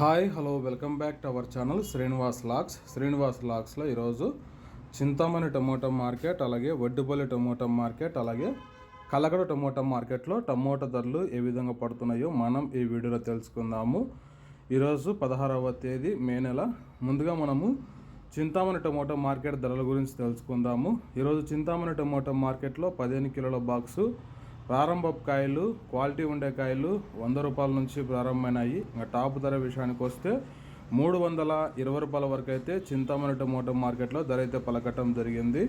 Hi hello welcome back to our channel Srinivas lakhs. Srinivas లాక్స్లో ఈరోజు Chintamani tomato market అలాగే Vaddupalli tomato market అలాగే కలగడ టమోటా మార్కెట్లో టమోటా ధరలు ఏ విధంగా పడుతున్నాయో మనం ఈ వీడియోలో తెలుసుకుందాము. ఈరోజు పదహారవ తేదీ మే నెల. ముందుగా మనము చింతామణి టమోటా మార్కెట్ ధరల గురించి తెలుసుకుందాము. ఈరోజు చింతామణి టమోటా మార్కెట్లో పదిహేను కిలోల బాక్సు ప్రారంభపు కాయలు క్వాలిటీ ఉండే కాయలు వంద రూపాయల నుంచి ప్రారంభమైనాయి. ఇంకా టాప్ ధర విషయానికి వస్తే మూడు వందల ఇరవై రూపాయల వరకు అయితే చింతామణి టమోటా మార్కెట్లో ధర అయితే పలకటం జరిగింది.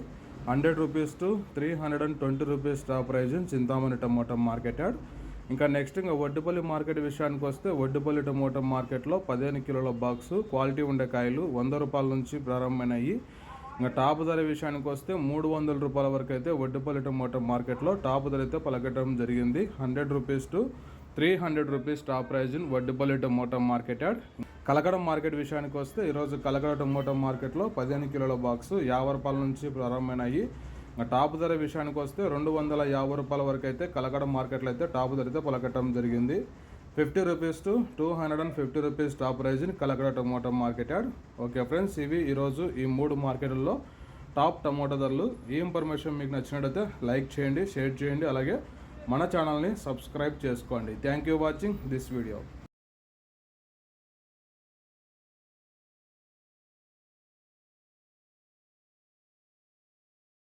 Hundred rupees to three hundred and twenty rupees top prize Chintamani tomato market yard. ఇంకా నెక్స్ట్ ఇంకా వడ్డుపల్లి మార్కెట్ విషయానికి వస్తే వడ్డుపల్లి టమోటా మార్కెట్లో పదిహేను కిలోల బాక్సు క్వాలిటీ ఉండే కాయలు వంద రూపాయల నుంచి ప్రారంభమైనాయి. ఇంకా టాప్ ధర విషయానికి వస్తే మూడు వందల రూపాయల వరకు అయితే వడ్డుపల్లి టమోటో మార్కెట్లో టాప్ ధర అయితే పలకటం జరిగింది. Hundred rupees to three hundred rupees top prize in Vaddupalli tomato market yard. Kalakada market విషయానికి వస్తే ఈరోజు కలకడ టమోటా మార్కెట్లో పదిహేను కిలోల బాక్స్ యాభై రూపాయల నుంచి ప్రారంభమైనాయి. ఇంకా టాప్ ధర విషయానికి వస్తే రెండు వందల యాభై రూపాయల వరకు అయితే కలకడ మార్కెట్లో అయితే టాప్ ధర అయితే పలకటం జరిగింది. Fifty rupees to two hundred and fifty rupees top prize in Kalakada tomato market yard okay friends ఇవి ఈరోజు ఈ మూడు మార్కెట్లలో టాప్ టమోటా ధరలు. ఈ ఇన్ఫర్మేషన్ మీకు నచ్చినట్టయితే లైక్ చేయండి షేర్ చేయండి అలాగే మన ఛానల్ని సబ్స్క్రైబ్ చేసుకోండి. Thank you watching this video.